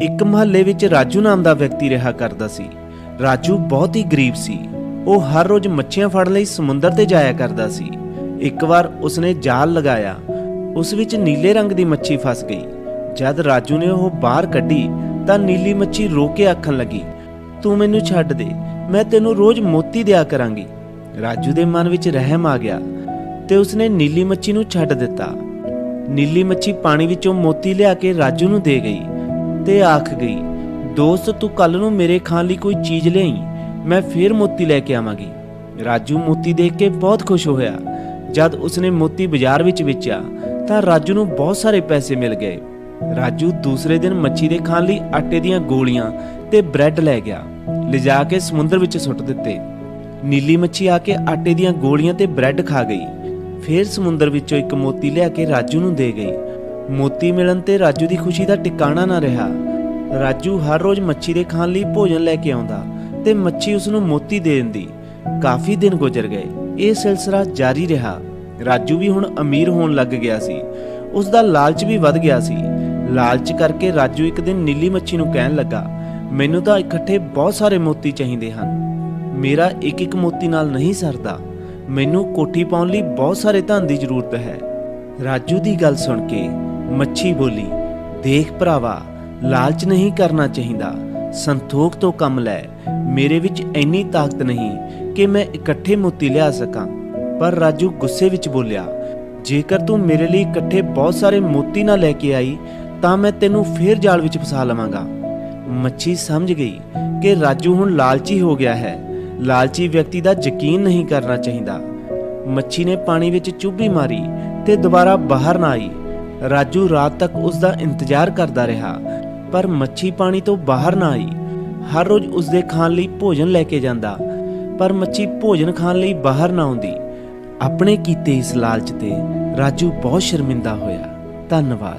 ਇੱਕ ਮਹੱਲੇ ਵਿੱਚ ਰਾਜੂ ਨਾਮ ਦਾ ਵਿਅਕਤੀ ਰਿਹਾ ਕਰਦਾ ਸੀ। ਰਾਜੂ ਬਹੁਤ ਹੀ ਗਰੀਬ ਸੀ। ਉਹ ਹਰ ਰੋਜ਼ ਮੱਛੀਆਂ ਫੜਨ ਲਈ ਸਮੁੰਦਰ ਤੇ ਜਾਇਆ ਕਰਦਾ ਸੀ। ਇੱਕ ਵਾਰ ਉਸਨੇ ਜਾਲ ਲਗਾਇਆ। ਉਸ ਵਿੱਚ ਨੀਲੇ ਰੰਗ ਦੀ ਮੱਛੀ ਫਸ ਗਈ। ਜਦ ਰਾਜੂ ਨੇ ਉਹ ਬਾਹਰ ਕੱਢੀ, ਤਾਂ ਨੀਲੀ ਮੱਛੀ ਰੋ ਕੇ ਆਖਣ ਲੱਗੀ, ਤੂੰ ਮੈਨੂੰ ਛੱਡ ਦੇ। ਮੈਂ ਤੈਨੂੰ ਰੋਜ਼ ਮੋਤੀ ਦਿਆ ਕਰਾਂਗੀ। ਰਾਜੂ ਦੇ ਮਨ ਵਿੱਚ ਰਹਿਮ ਆ ਗਿਆ ਤੇ ਉਸਨੇ ਨੀਲੀ ਮੱਛੀ ਨੂੰ ਛੱਡ ਦਿੱਤਾ। ਨੀਲੀ ਮੱਛੀ ਪਾਣੀ ਵਿੱਚੋਂ ਮੋਤੀ ਲਿਆ ਕੇ ਰਾਜੂ ਨੂੰ ਦੇ ਗਈ। ਤੇ ਆਖ ਗਈ, ਦੋਸਤ, ਤੂੰ ਕੱਲ ਨੂੰ ਮੇਰੇ ਖਾਣ ਲਈ ਕੋਈ ਚੀਜ਼ ਲਿਆਈ, ਮੈਂ ਫੇਰ ਮੋਤੀ ਲੈ ਕੇ ਆਵਾਂਗੀ। ਰਾਜੂ ਮੋਤੀ ਦੇਖ ਕੇ ਬਹੁਤ ਖੁਸ਼ ਹੋਇਆ। ਜਦ ਉਸਨੇ ਮੋਤੀ ਬਾਜ਼ਾਰ ਵਿੱਚ ਵੇਚਿਆ, ਤਾਂ ਰਾਜੂ ਨੂੰ ਬਹੁਤ ਸਾਰੇ ਪੈਸੇ ਮਿਲ ਗਏ। ਰਾਜੂ ਦੂਸਰੇ ਦਿਨ ਮੱਛੀ ਦੇ ਖਾਣ ਲਈ ਆਟੇ ਦੀਆਂ ਗੋਲੀਆਂ ਤੇ ਬ੍ਰੈਡ ਲੈ ਗਿਆ। ਲਿਜਾ ਕੇ ਸਮੁੰਦਰ ਵਿੱਚ ਸੁੱਟ ਦਿੱਤੇ। ਨੀਲੀ ਮੱਛੀ ਆ ਕੇ ਆਟੇ ਦੀਆਂ ਗੋਲੀਆਂ ਤੇ ਬ੍ਰੈਡ ਖਾ ਗਈ। ਫਿਰ ਸਮੁੰਦਰ ਵਿੱਚੋਂ ਇੱਕ ਮੋਤੀ ਲਿਆ ਕੇ ਰਾਜੂ ਨੂੰ ਦੇ ਗਈ। ਮੋਤੀ ਮਿਲਣ ਤੇ ਰਾਜੂ ਦੀ ਖੁਸ਼ੀ ਦਾ ਟਿਕਾਣਾ ਨਾ ਰਿਹਾ। ਰਾਜੂ ਹਰ ਰੋਜ਼ ਮੱਛੀ ਦੇ ਖਾਣ ਲਈ ਭੋਜਨ ਲੈ ਕੇ ਆਉਂਦਾ ਤੇ ਮੱਛੀ ਉਸ ਨੂੰ ਮੋਤੀ ਦੇ ਦਿੰਦੀ। ਕਾਫੀ ਦਿਨ ਗੁਜ਼ਰ ਗਏ, ਇਹ ਸਿਲਸਿਲਾ ਜਾਰੀ ਰਿਹਾ। ਰਾਜੂ ਵੀ ਹੁਣ ਅਮੀਰ ਹੋਣ ਲੱਗ ਗਿਆ ਸੀ। ਉਸ ਦਾ ਲਾਲਚ ਵੀ ਵੱਧ ਗਿਆ ਸੀ। ਲਾਲਚ ਕਰਕੇ ਰਾਜੂ ਇੱਕ ਦਿਨ ਨੀਲੀ ਮੱਛੀ ਨੂੰ ਕਹਿਣ ਲੱਗਾ, ਮੈਨੂੰ ਤਾਂ ਇਕੱਠੇ ਬਹੁਤ ਸਾਰੇ ਮੋਤੀ ਚਾਹੀਦੇ ਹਨ। ਮੇਰਾ ਇੱਕ ਇੱਕ ਮੋਤੀ ਨਾਲ ਨਹੀਂ ਸਰਦਾ। ਮੈਨੂੰ ਕੋਠੀ ਪਾਉਣ ਲਈ ਬਹੁਤ ਸਾਰੇ ਧਨ ਦੀ ਜ਼ਰੂਰਤ ਹੈ। ਰਾਜੂ ਦੀ ਗੱਲ ਸੁਣ ਕੇ ਮੱਛੀ ਬੋਲੀ, ਦੇਖ ਭਰਾਵਾ, ਲਾਲਚ ਨਹੀਂ ਕਰਨਾ ਚਾਹੀਦਾ। ਸੰਤੋਖ ਤੋਂ ਕੰਮ ਲੈ। ਮੇਰੇ ਵਿੱਚ ਇੰਨੀ ਤਾਕਤ ਨਹੀਂ ਕਿ ਮੈਂ ਇਕੱਠੇ ਮੋਤੀ ਲਿਆ ਸਕਾਂ। ਪਰ ਰਾਜੂ ਗੁੱਸੇ ਵਿੱਚ ਬੋਲਿਆ, ਜੇਕਰ ਤੂੰ ਮੇਰੇ ਲਈ ਇਕੱਠੇ ਬਹੁਤ ਸਾਰੇ ਮੋਤੀ ਨਾ ਲੈ ਕੇ ਆਈ, ਤਾਂ ਮੈਂ ਤੈਨੂੰ ਫੇਰ ਜਾਲ ਵਿੱਚ ਫਸਾ ਲਵਾਂਗਾ। ਮੱਛੀ ਸਮਝ ਗਈ ਕਿ ਰਾਜੂ ਹੁਣ ਲਾਲਚੀ ਹੋ ਗਿਆ ਹੈ। ਲਾਲਚੀ ਵਿਅਕਤੀ ਦਾ ਯਕੀਨ ਨਹੀਂ ਕਰਨਾ ਚਾਹੀਦਾ। ਮੱਛੀ ਨੇ ਪਾਣੀ ਵਿੱਚ ਚੁੱਭੀ ਮਾਰੀ ਤੇ ਦੁਬਾਰਾ ਬਾਹਰ ਨਾ ਆਈ। ਰਾਜੂ ਰਾਤ ਤੱਕ ਉਸ ਦਾ ਇੰਤਜ਼ਾਰ ਕਰਦਾ ਰਿਹਾ, ਪਰ ਮੱਛੀ ਪਾਣੀ ਤੋਂ ਬਾਹਰ ਨਾ ਆਈ। ਹਰ ਰੋਜ਼ ਉਸ ਦੇ ਖਾਣ ਲਈ ਭੋਜਨ ਲੈ ਕੇ ਜਾਂਦਾ, ਪਰ ਮੱਛੀ ਭੋਜਨ ਖਾਣ ਲਈ ਬਾਹਰ ਨਾ ਆਉਂਦੀ। ਆਪਣੇ ਕੀਤੇ ਇਸ ਲਾਲਚ ਤੇ ਰਾਜੂ ਬਹੁਤ ਸ਼ਰਮਿੰਦਾ ਹੋਇਆ। ਧੰਨਵਾਦ।